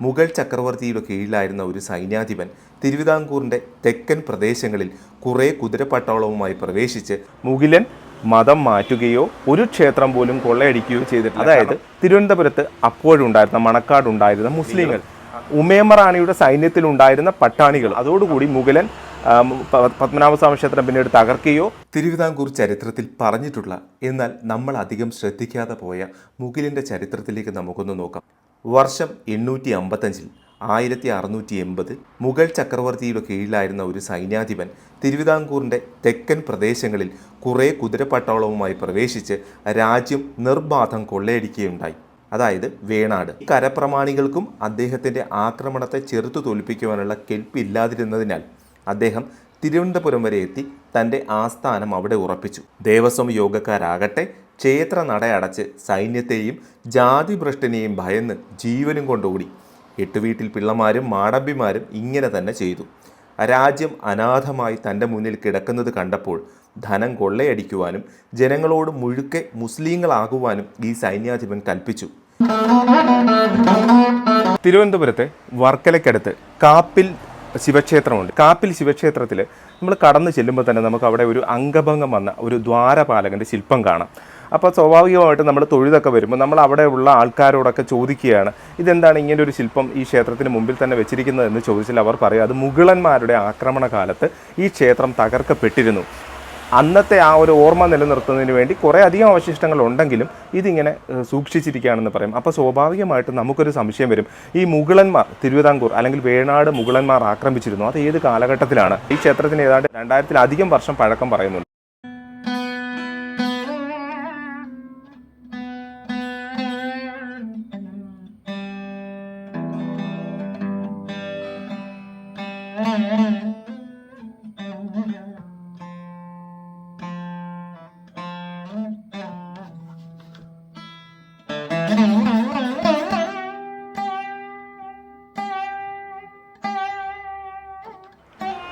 മുഗൾ ചക്രവർത്തിയുടെ കീഴിലായിരുന്ന ഒരു സൈന്യാധിപൻ തിരുവിതാംകൂറിന്റെ തെക്കൻ പ്രദേശങ്ങളിൽ കുറേ കുതിരപ്പട്ടാളവുമായി പ്രവേശിച്ച് മുഗിലൻ മതം മാറ്റുകയോ ഒരു ക്ഷേത്രം പോലും കൊള്ളയടിക്കുകയോ ചെയ്തിട്ടുണ്ട് അതായത് തിരുവനന്തപുരത്ത് അപ്പോഴുണ്ടായിരുന്ന മണക്കാടുണ്ടായിരുന്ന മുസ്ലിങ്ങൾ. ഉമേമ റാണിയുടെ സൈന്യത്തിലുണ്ടായിരുന്ന പട്ടാണികൾ. അതോടുകൂടി മുഗലൻ പത്മനാഭസ്വാമി ക്ഷേത്രം പിന്നീട് തകർക്കുകയോ. തിരുവിതാംകൂർ ചരിത്രത്തിൽ പറഞ്ഞിട്ടുള്ള എന്നാൽ നമ്മൾ അധികം ശ്രദ്ധിക്കാതെ പോയ മുഗലിന്റെ ചരിത്രത്തിലേക്ക് നമുക്കൊന്ന് നോക്കാം. വർഷം എണ്ണൂറ്റി അമ്പത്തഞ്ചിൽ ആയിരത്തി അറുന്നൂറ്റി എൺപത് മുഗൾ ചക്രവർത്തിയുടെ കീഴിലായിരുന്ന ഒരു സൈന്യാധിപൻ തിരുവിതാംകൂറിന്റെ തെക്കൻ പ്രദേശങ്ങളിൽ കുറേ കുതിരപ്പട്ടാളവുമായി പ്രവേശിച്ച് രാജ്യം നിർബാധം കൊള്ളയടിക്കുകയുണ്ടായി. അതായത് വേണാട്. കരപ്രമാണികൾക്കും അദ്ദേഹത്തിന്റെ ആക്രമണത്തെ ചെറുത്തു തോൽപ്പിക്കുവാനുള്ള കെൽപ്പില്ലാതിരുന്നതിനാൽ അദ്ദേഹം തിരുവനന്തപുരം വരെ എത്തി തന്റെ ആസ്ഥാനം അവിടെ ഉറപ്പിച്ചു. ദേവസ്വം യോഗക്കാരാകട്ടെ ക്ഷേത്ര നടയടച്ച് സൈന്യത്തെയും ജാതിഭ്രഷ്ടനെയും ഭയന്ന് ജീവനും കൊണ്ടോടി. എട്ടുവീട്ടിൽ പിള്ളമാരും മാടമ്പിമാരും ഇങ്ങനെ തന്നെ ചെയ്തു. രാജ്യം അനാഥമായി തന്റെ മുന്നിൽ കിടക്കുന്നത് കണ്ടപ്പോൾ ധനം കൊള്ളയടിക്കുവാനും ജനങ്ങളോട് മുഴുക്കെ മുസ്ലിങ്ങളാകുവാനും ഈ സൈന്യാധിപൻ കൽപ്പിച്ചു. തിരുവനന്തപുരത്തെ വർക്കലയ്ക്കടുത്ത് കാപ്പിൽ ശിവക്ഷേത്രമുണ്ട്. കാപ്പിൽ ശിവക്ഷേത്രത്തിൽ നമ്മൾ കടന്നു ചെല്ലുമ്പോൾ തന്നെ നമുക്ക് അവിടെ ഒരു അംഗഭംഗം വന്ന ഒരു ദ്വാരപാലകന്റെ ശില്പം കാണാം. അപ്പോൾ സ്വാഭാവികമായിട്ട് നമ്മൾ തൊഴുതൊക്കെ വരുമ്പോൾ നമ്മൾ അവിടെ ഉള്ള ആൾക്കാരോടൊക്കെ ചോദിക്കുകയാണ് ഇതെന്താണ് ഇങ്ങനെ ഒരു ശില്പം ഈ ക്ഷേത്രത്തിന് മുമ്പിൽ തന്നെ വെച്ചിരിക്കുന്നത്? എന്ന് ചോദിച്ചാൽ അവർ പറയും അത് മുഗളന്മാരുടെ ആക്രമണ കാലത്ത് ഈ ക്ഷേത്രം തകർക്കപ്പെട്ടിരുന്നു. അന്നത്തെ ആ ഒരു ഓർമ്മ നിലനിർത്തുന്നതിന് വേണ്ടി കുറേ അധികം അവശിഷ്ടങ്ങൾ ഉണ്ടെങ്കിലും ഇതിങ്ങനെ സൂക്ഷിച്ചിരിക്കുകയാണെന്ന് പറയും. അപ്പോൾ സ്വാഭാവികമായിട്ട് നമുക്കൊരു സംശയം വരും. ഈ മുഗളന്മാർ തിരുവിതാംകൂർ അല്ലെങ്കിൽ വേണാട് മുഗളന്മാർ ആക്രമിച്ചിരുന്നു. അത് ഏത് കാലഘട്ടത്തിലാണ്? ഈ ക്ഷേത്രത്തിന് ഏതാണ്ട് രണ്ടായിരത്തിലധികം വർഷം പഴക്കം പറയുന്നുണ്ട്.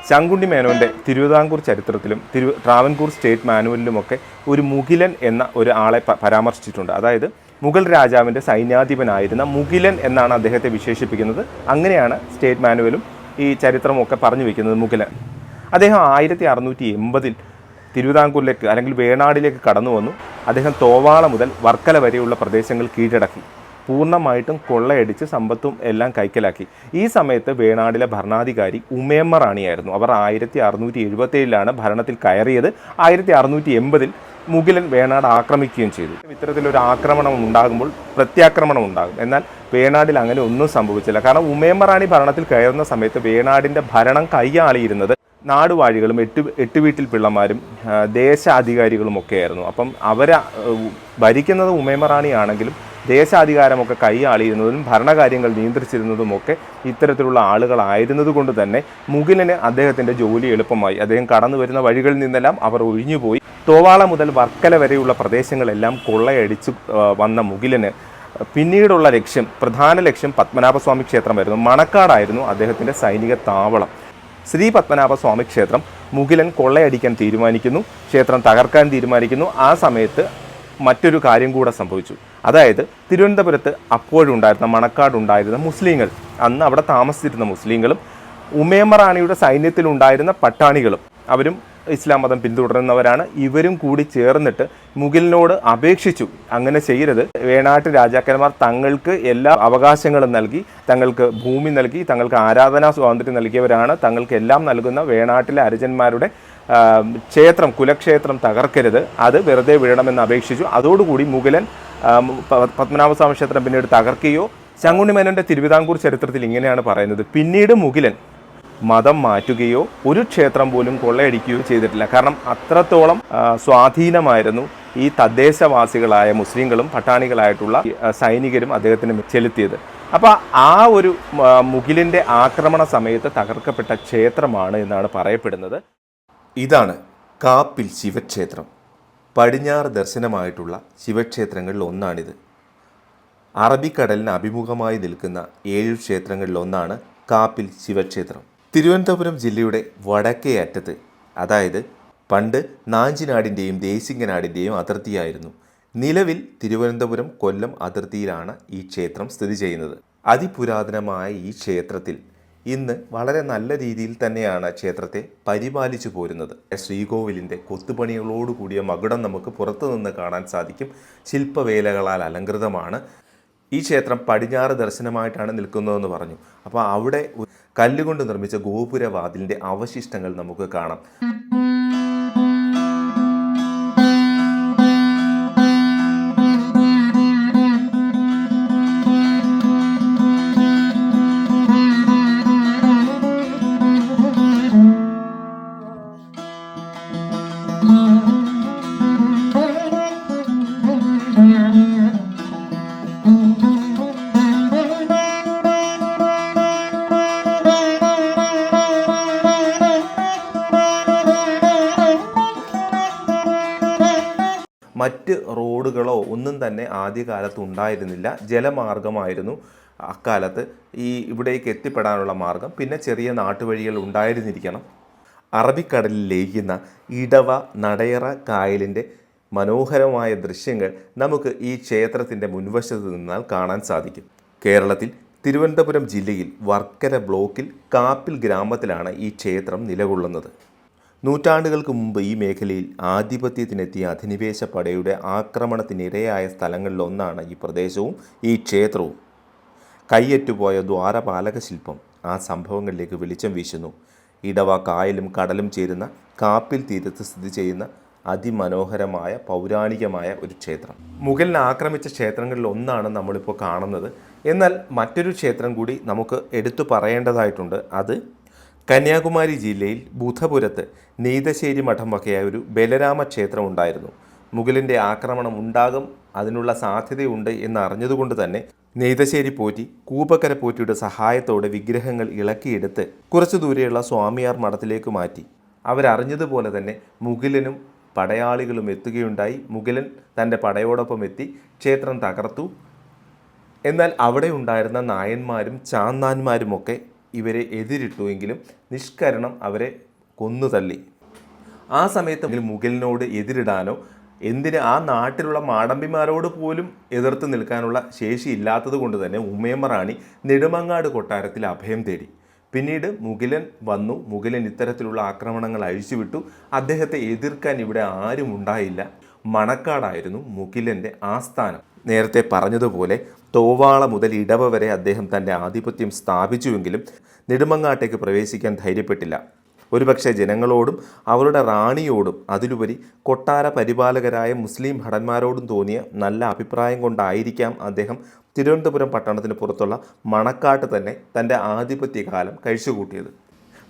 ശങ്കുണ്ണി മേനോന്റെ തിരുവിതാംകൂർ ചരിത്രത്തിലും തിരു ട്രാവൻകൂർ സ്റ്റേറ്റ് മാനുവലിലുമൊക്കെ ഒരു മുകിലൻ എന്ന ഒരു ആളെ പരാമർശിച്ചിട്ടുണ്ട്. അതായത് മുഗൾ രാജാവിന്റെ സൈന്യാധിപനായിരുന്ന മുകിലൻ എന്നാണ് അദ്ദേഹത്തെ വിശേഷിപ്പിക്കുന്നത്. അങ്ങനെയാണ് സ്റ്റേറ്റ് മാനുവലും ഈ ചരിത്രമൊക്കെ പറഞ്ഞു വെക്കുന്നത് മുകിലൻ. അദ്ദേഹം ആയിരത്തി അറുന്നൂറ്റി എൺപതിൽ തിരുവിതാംകൂറിലേക്ക് അല്ലെങ്കിൽ വേണാടിലേക്ക് കടന്നു വന്നു അദ്ദേഹം തോവാള മുതൽ വർക്കല വരെയുള്ള പ്രദേശങ്ങൾ കീഴടക്കി. പൂർണമായിട്ടും കൊള്ളയടിച്ച് സമ്പത്തും എല്ലാം കൈക്കലാക്കി. ഈ സമയത്ത് വേണാടിലെ ഭരണാധികാരി ഉമേമ്മ റാണിയായിരുന്നു. അവർ ആയിരത്തി അറുന്നൂറ്റി എഴുപത്തേഴിലാണ് ഭരണത്തിൽ കയറിയത്. ആയിരത്തി അറുന്നൂറ്റി എൺപതിൽ മുകിലൻ വേണാട് ആക്രമിക്കുകയും ചെയ്തു. ഇത്തരത്തിലൊരു ആക്രമണം ഉണ്ടാകുമ്പോൾ പ്രത്യാക്രമണം ഉണ്ടാകും. എന്നാൽ വേണാടിൽ അങ്ങനെ ഒന്നും സംഭവിച്ചില്ല. കാരണം ഉമേമ്മ റാണി ഭരണത്തിൽ കയറുന്ന സമയത്ത് വേണാടിന്റെ ഭരണം കൈയാളിയിരുന്നത് നാടുവാഴികളും എട്ട് എട്ട് വീട്ടിൽ പിള്ളമാരും ദേശാധികാരികളും ഒക്കെയായിരുന്നു. അപ്പം അവരെ ഭരിക്കുന്നത് ഉമേമ റാണിയാണെങ്കിലും ദേശാധികാരമൊക്കെ കൈയാളിയിരുന്നതും ഭരണകാര്യങ്ങൾ നിയന്ത്രിച്ചിരുന്നതുമൊക്കെ ഇത്തരത്തിലുള്ള ആളുകളായിരുന്നതുകൊണ്ട് തന്നെ മുഗിലിന് അദ്ദേഹത്തിന്റെ ജോലി എളുപ്പമായി. അദ്ദേഹം കടന്നു വരുന്ന വഴികളിൽ നിന്നെല്ലാം അവർ ഒഴിഞ്ഞുപോയി. തോവാള മുതൽ വർക്കല വരെയുള്ള പ്രദേശങ്ങളെല്ലാം കൊള്ളയടിച്ചു വന്ന മുഗിലിന് പിന്നീടുള്ള ലക്ഷ്യം പ്രധാന ലക്ഷ്യം പത്മനാഭസ്വാമി ക്ഷേത്രമായിരുന്നു. മണക്കാടായിരുന്നു അദ്ദേഹത്തിന്റെ സൈനിക താവളം. ശ്രീ പത്മനാഭസ്വാമി ക്ഷേത്രം മുകിലൻ കൊള്ളയടിക്കാൻ തീരുമാനിക്കുന്നു ക്ഷേത്രം തകർക്കാൻ തീരുമാനിക്കുന്നു. ആ സമയത്ത് മറ്റൊരു കാര്യം കൂടെ സംഭവിച്ചു. അതായത് തിരുവനന്തപുരത്ത് അപ്പോഴുണ്ടായിരുന്ന മണക്കാടുണ്ടായിരുന്ന മുസ്ലിങ്ങൾ അന്ന് അവിടെ താമസിച്ചിരുന്ന മുസ്ലിങ്ങളും ഉമേമറാണിയുടെ സൈന്യത്തിലുണ്ടായിരുന്ന പട്ടാണികളും അവരും ഇസ്ലാം മതം പിന്തുടരുന്നവരാണ്. ഇവരും കൂടി ചേർന്നിട്ട് മുഗിലിനോട് അപേക്ഷിച്ചു. അങ്ങനെ ചെയ്യരുത്. വേണാട്ട് രാജാക്കന്മാർ തങ്ങൾക്ക് എല്ലാ അവകാശങ്ങളും നൽകി തങ്ങൾക്ക് ഭൂമി നൽകി തങ്ങൾക്ക് ആരാധനാ സ്വാതന്ത്ര്യം നൽകിയവരാണ്. തങ്ങൾക്ക് എല്ലാം നൽകുന്ന വേണാട്ടിലെ അരിജന്മാരുടെ ക്ഷേത്രം കുലക്ഷേത്രം തകർക്കരുത്. അത് വെറുതെ വിടണമെന്ന് അപേക്ഷിച്ചു. അതോടുകൂടി മുഗലൻ പത്മനാഭസ്വാമി ക്ഷേത്രം പിന്നീട് തകർക്കുകയോ ചങ്ങുണ്ണി മേനോന്റെ തിരുവിതാംകൂർ ചരിത്രത്തിൽ ഇങ്ങനെയാണ് പറയുന്നത്. പിന്നീട് മുഗിലൻ മതം മാറ്റുകയോ ഒരു ക്ഷേത്രം പോലും കൊള്ളയടിക്കുകയോ ചെയ്തിട്ടില്ല. കാരണം അത്രത്തോളം സ്വാധീനമായിരുന്നു ഈ തദ്ദേശവാസികളായ മുസ്ലിങ്ങളും പട്ടാണികളായിട്ടുള്ള സൈനികരും അദ്ദേഹത്തിന് ചെലുത്തിയത്. അപ്പോൾ ആ ഒരു മുഗിലിന്റെ ആക്രമണ സമയത്ത് തകർക്കപ്പെട്ട ക്ഷേത്രമാണ് എന്നാണ് പറയപ്പെടുന്നത്. ഇതാണ് കാപ്പിൽ ശിവക്ഷേത്രം. പടിഞ്ഞാറ് ദർശനമായിട്ടുള്ള ശിവക്ഷേത്രങ്ങളിൽ ഒന്നാണിത്. അറബിക്കടലിന് അഭിമുഖമായി നിൽക്കുന്ന ഏഴ് ക്ഷേത്രങ്ങളിൽ ഒന്നാണ് കാപ്പിൽ ശിവക്ഷേത്രം. തിരുവനന്തപുരം ജില്ലയുടെ വടക്കേ അറ്റത്ത് അതായത് പണ്ട് നാഞ്ചിനാടിന്റെയും ദേശിങ്ങനാടിന്റെയും അതിർത്തിയായിരുന്നു. നിലവിൽ തിരുവനന്തപുരം കൊല്ലം അതിർത്തിയിലാണ് ഈ ക്ഷേത്രം സ്ഥിതി ചെയ്യുന്നത്. അതിപുരാതനമായ ഈ ക്ഷേത്രത്തിൽ ഇന്ന് വളരെ നല്ല രീതിയിൽ തന്നെയാണ് ക്ഷേത്രത്തെ പരിപാലിച്ചു പോരുന്നത്. ശ്രീകോവിലിന്റെ കൊത്തുപണികളോട് കൂടിയ മകുടം നമുക്ക് പുറത്തുനിന്ന് കാണാൻ സാധിക്കും. ശില്പവേലകളാൽ അലങ്കൃതമാണ് ഈ ക്ഷേത്രം പടിഞ്ഞാറ് ദർശനമായിട്ടാണ് നിൽക്കുന്നതെന്ന് പറഞ്ഞു. അപ്പോൾ അവിടെ കല്ലുകൊണ്ട് നിർമ്മിച്ച ഗോപുരവാതിലിന്റെ അവശിഷ്ടങ്ങൾ നമുക്ക് കാണാം. മറ്റ് റോഡുകളോ ഒന്നും തന്നെ ആദ്യകാലത്ത് ഉണ്ടായിരുന്നില്ല. ജലമാർഗമായിരുന്നു അക്കാലത്ത് ഈ ഇവിടേക്ക് എത്തിപ്പെടാനുള്ള മാർഗം. പിന്നെ ചെറിയ നാട്ടുവഴികൾ ഉണ്ടായിരുന്നിരിക്കണം. അറബിക്കടലിൽ ലയിക്കുന്ന ഇടവ നടയറ കായലിന്റെ മനോഹരമായ ദൃശ്യങ്ങൾ നമുക്ക് ഈ ക്ഷേത്രത്തിന്റെ മുൻവശത്ത് നിന്നാൽ കാണാൻ സാധിക്കും. കേരളത്തിൽ തിരുവനന്തപുരം ജില്ലയിൽ വർക്കര ബ്ലോക്കിൽ കാപ്പിൽ ഗ്രാമത്തിലാണ് ഈ ക്ഷേത്രം നിലകൊള്ളുന്നത്. നൂറ്റാണ്ടുകൾക്ക് മുമ്പ് ഈ മേഖലയിൽ ആധിപത്യത്തിനെത്തിയ അധിനിവേശ പടയുടെ ആക്രമണത്തിനിരയായ സ്ഥലങ്ങളിലൊന്നാണ് ഈ പ്രദേശവും ഈ ക്ഷേത്രവും. കയ്യറ്റുപോയ ദ്വാരപാലക ശില്പം ആ സംഭവങ്ങളിലേക്ക് വെളിച്ചം വീശുന്നു. ഇടവ കായലും കടലും ചേരുന്ന കാപ്പിൽ തീരത്ത് സ്ഥിതി ചെയ്യുന്ന അതിമനോഹരമായ പൗരാണികമായ ഒരു ക്ഷേത്രം. മുഗലിനെ ആക്രമിച്ച ക്ഷേത്രങ്ങളിൽ ഒന്നാണ് നമ്മളിപ്പോൾ കാണുന്നത്. എന്നാൽ മറ്റൊരു ക്ഷേത്രം കൂടി നമുക്ക് എടുത്തു പറയേണ്ടതായിട്ടുണ്ട്. അത് കന്യാകുമാരി ജില്ലയിൽ ബുധപുരത്ത് നെയ്തശ്ശേരി മഠം വകയായ ഒരു ബലരാമ ക്ഷേത്രം ഉണ്ടായിരുന്നു. മുഗലിന്റെ ആക്രമണം ഉണ്ടാകും അതിനുള്ള സാധ്യതയുണ്ട് എന്നറിഞ്ഞതുകൊണ്ട് തന്നെ നെയ്തശ്ശേരി പോറ്റി കൂപ്പക്കര പോറ്റിയുടെ സഹായത്തോടെ വിഗ്രഹങ്ങൾ ഇളക്കിയെടുത്ത് കുറച്ചു ദൂരെയുള്ള സ്വാമിയാർ മഠത്തിലേക്ക് മാറ്റി. അവരറിഞ്ഞതുപോലെ തന്നെ മുഗിലനും പടയാളികളും എത്തുകയുണ്ടായി. മുഗിലൻ തന്റെ പടയോടൊപ്പം എത്തി ക്ഷേത്രം തകർത്തു. എന്നാൽ അവിടെ ഉണ്ടായിരുന്ന നായന്മാരും ചാന്നാന്മാരുമൊക്കെ ഇവരെ എതിരിട്ടു എങ്കിലും നിഷ്കരണം അവരെ കൊന്നു കൊന്നുതള്ളി. ആ സമയത്ത് മുഗലിനോട് എതിരിടാനോ എന്തിന് ആ നാട്ടിലുള്ള മാടമ്പിമാരോട് പോലും എതിർത്ത് നിൽക്കാനുള്ള ശേഷി ഇല്ലാത്തത് കൊണ്ട് തന്നെ ഉമ്മയമ്മ റാണി നെടുമങ്ങാട് കൊട്ടാരത്തിൽ അഭയം തേടി. പിന്നീട് മുഗലൻ വന്നു മുഗലൻ ഇത്തരത്തിലുള്ള ആക്രമണങ്ങൾ അഴിച്ചുവിട്ടു. അദ്ദേഹത്തെ എതിർക്കാൻ ഇവിടെ ആരും ഉണ്ടായില്ല മണക്കാടായിരുന്നു മുകിലന്റെ ആസ്ഥാനം. നേരത്തെ പറഞ്ഞതുപോലെ തോവാള മുതൽ ഇടവ വരെ അദ്ദേഹം തന്റെ ആധിപത്യം സ്ഥാപിച്ചുവെങ്കിലും നെടുമങ്ങാട്ടേക്ക് പ്രവേശിക്കാൻ ധൈര്യപ്പെട്ടില്ല. ഒരുപക്ഷെ ജനങ്ങളോടും അവരുടെ റാണിയോടും അതിലുപരി കൊട്ടാര പരിപാലകരായ മുസ്ലിം ഭടന്മാരോടും തോന്നിയ നല്ല അഭിപ്രായം കൊണ്ടായിരിക്കാം അദ്ദേഹം തിരുവനന്തപുരം പട്ടണത്തിന് പുറത്തുള്ള മണക്കാട്ട് തന്നെ തന്റെ ആധിപത്യകാലം കഴിച്ചുകൂട്ടിയത്.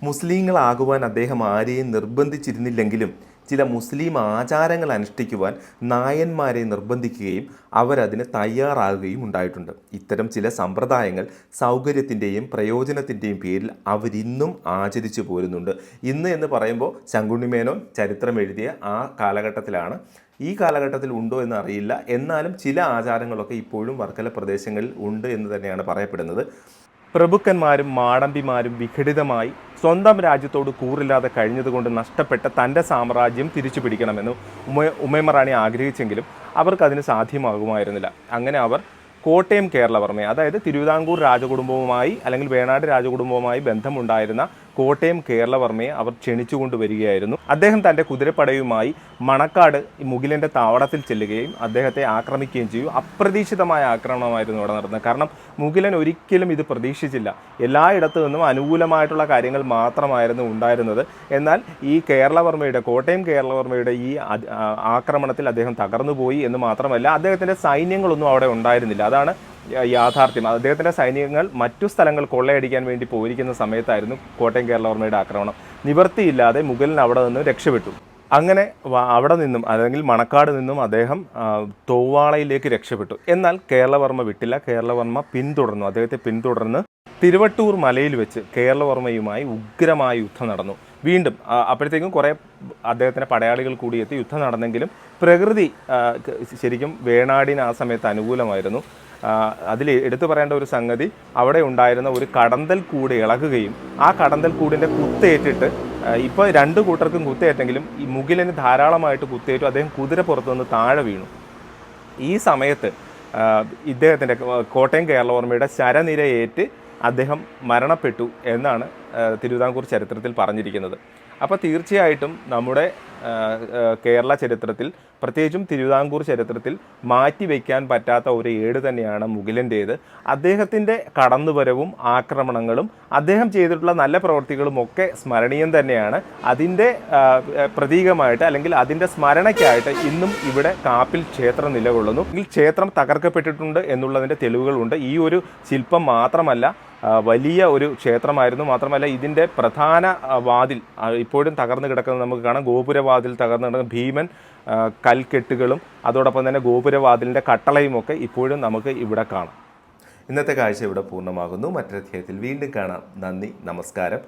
മുസ്ലിങ്ങളാകുവാൻ അദ്ദേഹം ആരെയും നിർബന്ധിച്ചിരുന്നില്ലെങ്കിലും ചില മുസ്ലിം ആചാരങ്ങൾ അനുഷ്ഠിക്കുവാൻ നായന്മാരെ നിർബന്ധിക്കുകയും അവരതിന് തയ്യാറാകുകയും ഉണ്ടായിട്ടുണ്ട്. ഇത്തരം ചില സമ്പ്രദായങ്ങൾ സൗകര്യത്തിന്റെയും പ്രയോജനത്തിന്റെയും പേരിൽ അവരിന്നും ആചരിച്ചു പോരുന്നുണ്ട്. ഇന്ന് എന്ന് പറയുമ്പോൾ ശങ്കുണ്ണിമേനോൻ ചരിത്രം എഴുതിയ ആ കാലഘട്ടത്തിലാണ്. ഈ കാലഘട്ടത്തിൽ ഉണ്ടോ എന്ന് അറിയില്ല. എന്നാലും ചില ആചാരങ്ങളൊക്കെ ഇപ്പോഴും വർക്കല പ്രദേശങ്ങളിൽ ഉണ്ട് എന്ന് തന്നെയാണ് പറയപ്പെടുന്നത്. പ്രഭുക്കന്മാരും മാടമ്പിമാരും വിഘടിതമായി സ്വന്തം രാജ്യത്തോട് കൂറില്ലാതെ കഴിഞ്ഞതുകൊണ്ട് നഷ്ടപ്പെട്ട തന്റെ സാമ്രാജ്യം തിരിച്ചു പിടിക്കണമെന്ന് ഉമ ഉമയമറാണി ആഗ്രഹിച്ചെങ്കിലും അവർക്കതിന് സാധ്യമാകുമായിരുന്നില്ല. അങ്ങനെ അവർ കോട്ടയം കേരളവർമ്മയെ അതായത് തിരുവിതാംകൂർ രാജകുടുംബവുമായി അല്ലെങ്കിൽ വേണാട് രാജകുടുംബവുമായി ബന്ധമുണ്ടായിരുന്ന കോട്ടയം കേരളവർമ്മയെ അവർ ക്ഷണിച്ചുകൊണ്ട് വരികയായിരുന്നു അദ്ദേഹം തന്റെ കുതിരപ്പടയുമായി മണക്കാട് ഈ താവളത്തിൽ ചെല്ലുകയും അദ്ദേഹത്തെ ആക്രമിക്കുകയും ചെയ്യും അപ്രതീക്ഷിതമായ ആക്രമണമായിരുന്നു അവിടെ നടന്നത്. കാരണം മുകിലൻ ഒരിക്കലും ഇത് പ്രതീക്ഷിച്ചില്ല. എല്ലായിടത്തു നിന്നും അനുകൂലമായിട്ടുള്ള കാര്യങ്ങൾ മാത്രമായിരുന്നു ഉണ്ടായിരുന്നത്. എന്നാൽ ഈ കേരളവർമ്മയുടെ കോട്ടയം കേരളവർമ്മയുടെ ഈ ആക്രമണത്തിൽ അദ്ദേഹം തകർന്നുപോയി എന്ന് മാത്രമല്ല അദ്ദേഹത്തിന്റെ സൈന്യങ്ങളൊന്നും അവിടെ ഉണ്ടായിരുന്നില്ല. അതാണ് യാഥാർത്ഥ്യം. അദ്ദേഹത്തിന്റെ സൈനികങ്ങൾ മറ്റു സ്ഥലങ്ങൾ കൊള്ളയടിക്കാൻ വേണ്ടി പോയിരിക്കുന്ന സമയത്തായിരുന്നു കോട്ടയം കേരളവർമ്മയുടെ ആക്രമണം. നിവർത്തിയില്ലാതെ മുഗലിന് അവിടെ നിന്ന് രക്ഷപ്പെട്ടു. അങ്ങനെ അവിടെ നിന്നും അല്ലെങ്കിൽ മണക്കാട് നിന്നും അദ്ദേഹം തോവാളയിലേക്ക് രക്ഷപ്പെട്ടു. എന്നാൽ കേരളവർമ്മ വിട്ടില്ല. കേരളവർമ്മ പിന്തുടർന്നു. അദ്ദേഹത്തെ പിന്തുടർന്ന് തിരുവട്ടൂർ മലയിൽ വെച്ച് കേരളവർമ്മയുമായി ഉഗ്രമായ യുദ്ധം നടന്നു. വീണ്ടും അപ്പോഴത്തേക്കും കുറേ അദ്ദേഹത്തിന്റെ പടയാളികൾ കൂടി എത്തി യുദ്ധം നടന്നെങ്കിലും പ്രകൃതി ശരിക്കും വേണാടിന് ആ സമയത്ത് അനുകൂലമായിരുന്നു. അതിൽ എടുത്തു പറയേണ്ട ഒരു സംഗതി അവിടെ ഉണ്ടായിരുന്ന ഒരു കടന്തൽ കൂട് ഇളകുകയും ആ കടന്തൽ കൂടിന്റെ കുത്തേറ്റിട്ട് ഇപ്പോൾ രണ്ട് കൂട്ടർക്കും കുത്തേറ്റെങ്കിലും ഈ മുകിലിന് ധാരാളമായിട്ട് കുത്തേറ്റു അദ്ദേഹം കുതിര പുറത്തു നിന്ന് താഴെ വീണു. ഈ സമയത്ത് ഇദ്ദേഹത്തിന്റെ കോട്ടയം കേരളവർമ്മയുടെ ശരനിരയേറ്റ് അദ്ദേഹം മരണപ്പെട്ടു എന്നാണ് തിരുവിതാംകൂർ ചരിത്രത്തിൽ പറഞ്ഞിരിക്കുന്നത്. അപ്പോൾ തീർച്ചയായിട്ടും നമ്മുടെ കേരള ചരിത്രത്തിൽ പ്രത്യേകിച്ചും തിരുവിതാംകൂർ ചരിത്രത്തിൽ മാറ്റിവെക്കാൻ പറ്റാത്ത ഒരു ഏട് തന്നെയാണ് മുകിലന്റേത്. അദ്ദേഹത്തിന്റെ കടന്നുവരവും ആക്രമണങ്ങളും അദ്ദേഹം ചെയ്തിട്ടുള്ള നല്ല പ്രവൃത്തികളും ഒക്കെ സ്മരണീയം തന്നെയാണ്. അതിന്റെ പ്രതീകമായിട്ട് അല്ലെങ്കിൽ അതിന്റെ സ്മരണയ്ക്കായിട്ട് ഇന്നും ഇവിടെ കാപ്പിൽ ക്ഷേത്രം നിലകൊള്ളുന്നു. ക്ഷേത്രം തകർക്കപ്പെട്ടിട്ടുണ്ട് എന്നുള്ളതിന്റെ തെളിവുകളുണ്ട്. ഈ ഒരു ശില്പം മാത്രമല്ല വലിയ ഒരു ക്ഷേത്രമായിരുന്നു. മാത്രമല്ല ഇതിന്റെ പ്രധാന വാതിൽ ഇപ്പോഴും തകർന്നു കിടക്കുന്നത് നമുക്ക് കാണാം. ഗോപുരവാതിൽ തകർന്നു കിടക്കുന്ന ഭീമൻ കൽക്കെട്ടുകളും അതോടൊപ്പം തന്നെ ഗോപുരവാതിലിന്റെ കട്ടളയും ഒക്കെ ഇപ്പോഴും നമുക്ക് ഇവിടെ കാണാം. ഇന്നത്തെ കാഴ്ച ഇവിടെ പൂർണമാകുന്നു. മറ്റൊരു അധ്യായത്തിൽ വീണ്ടും കാണാം. നന്ദി നമസ്കാരം.